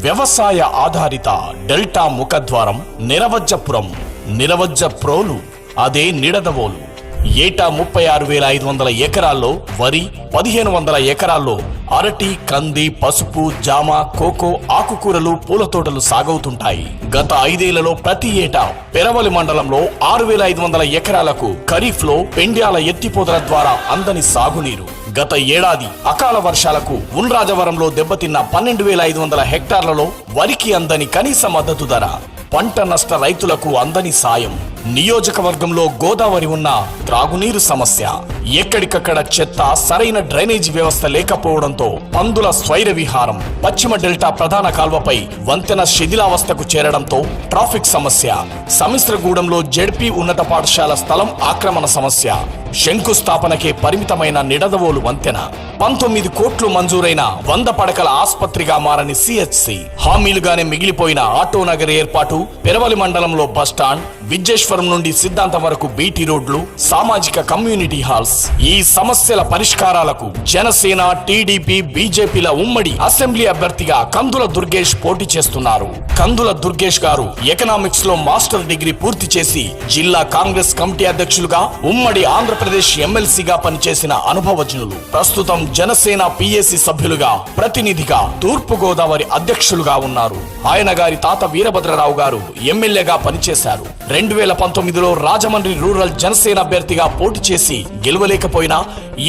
వ్యవసాయ ఆధారిత డెల్టా ముఖద్వారం నిరవజ్జపురం నిరవజ్జ ప్రోలు అదే నిడదవోలు. ఏటా ముప్పై ఆరు వేల ఐదు వందల ఎకరాల్లో వరి పదిహేను వందల ఎకరాల్లో అరటి కంది పసుపు జామ కోకో ఆకుకూరలు పూల తోటలు సాగవుతుంటాయి. గత ఐదేళ్ళలో ప్రతి ఏటా పెరవలి మండలంలో ఆరు వేల ఐదు వందల ఎకరాలకు ఖరీఫ్లో పెండ్యాల ఎత్తిపోతల ద్వారా అందని సాగునీరు. గత ఏడాది అకాల వర్షాలకు ఉన్రాజవరంలో దెబ్బతిన్న పన్నెండు వేల ఐదు వందల హెక్టార్లలో వరికి అందని కనీస మద్దతు ధర పంట నష్ట రైతులకు అందని సాయం. నియోజకవర్గంలో గోదావరి ఉన్న త్రాగునీరు సమస్య. ఎక్కడికక్కడ చెత్త సరైన డ్రైనేజీ వ్యవస్థ లేకపోవడంతో పందుల స్వైర విహారం పశ్చిమ డెల్టా ప్రధాన కాల్వపై వంతెన శిథిలావస్థకు చేరడంతో ట్రాఫిక్ సమస్య. సమిశ్రగూడెంలో జెడ్పీ ఉన్నత పాఠశాల స్థలం ఆక్రమణ సమస్య. శంకుస్థాపనకే పరిమితమైన నిడదవోలు వంతెన. పంతొమ్మిది కోట్లు మంజూరైన వంద పడకల ఆసుపత్రిగా మారని సిహెచ్సి. హామీలుగానే మిగిలిపోయిన ఆటో నగర్ ఏర్పాటు పెరవలి మండలంలో బస్టాండ్ విద్యేశ్వరం నుండి సిద్ధాంతం వరకు బీటీ రోడ్లు సామాజిక కమ్యూనిటీ హాల్స్. ఈ సమస్యల పరిష్కారాలకు జనసేన టీడీపీ బీజేపీల ఉమ్మడి అసెంబ్లీ అభ్యర్థిగా కందుల దుర్గేష్ పోటీ చేస్తున్నారు. కందుల దుర్గేష్ గారు ఎకనామిక్స్లో మాస్టర్ డిగ్రీ పూర్తి చేసి జిల్లా కాంగ్రెస్ కమిటీ అధ్యక్షులుగా ఉమ్మడి ఆంధ్రప్రదేశ్ ఎమ్మెల్సీగా పనిచేసిన అనుభవజ్ఞులు. ప్రస్తుతం జనసేన పిఎసి సభ్యులుగా ప్రతినిధిగా తూర్పు గోదావరి అధ్యక్షులుగా ఉన్నారు. ఆయన గారి తాత వీరభద్రరావు గారు ఎమ్మెల్యేగా పనిచేశారు. రెండు వేల పంతొమ్మిదిలో రాజమండ్రి రూరల్ జనసేన అభ్యర్థిగా పోటీ చేసి గెలవలేకపోయినా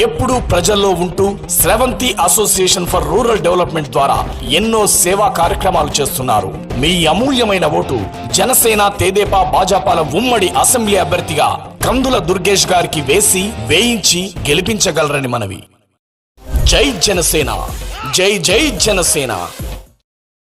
ఎప్పుడూ ప్రజల్లో ఉంటూ Sravanthi association for rural development ద్వారా ఎన్నో సేవా కార్యక్రమాలు చేస్తున్నారు. మీ అమూల్యమైన ఓటు జనసేన తేదేపా భాజపాల ఉమ్మడి అసెంబ్లీ అభ్యర్థిగా కందుల దుర్గేష్ గారికి వేసి వేయించి గెలిపించగలరని మనవి. జై జనసేన! జై జై జనసేన!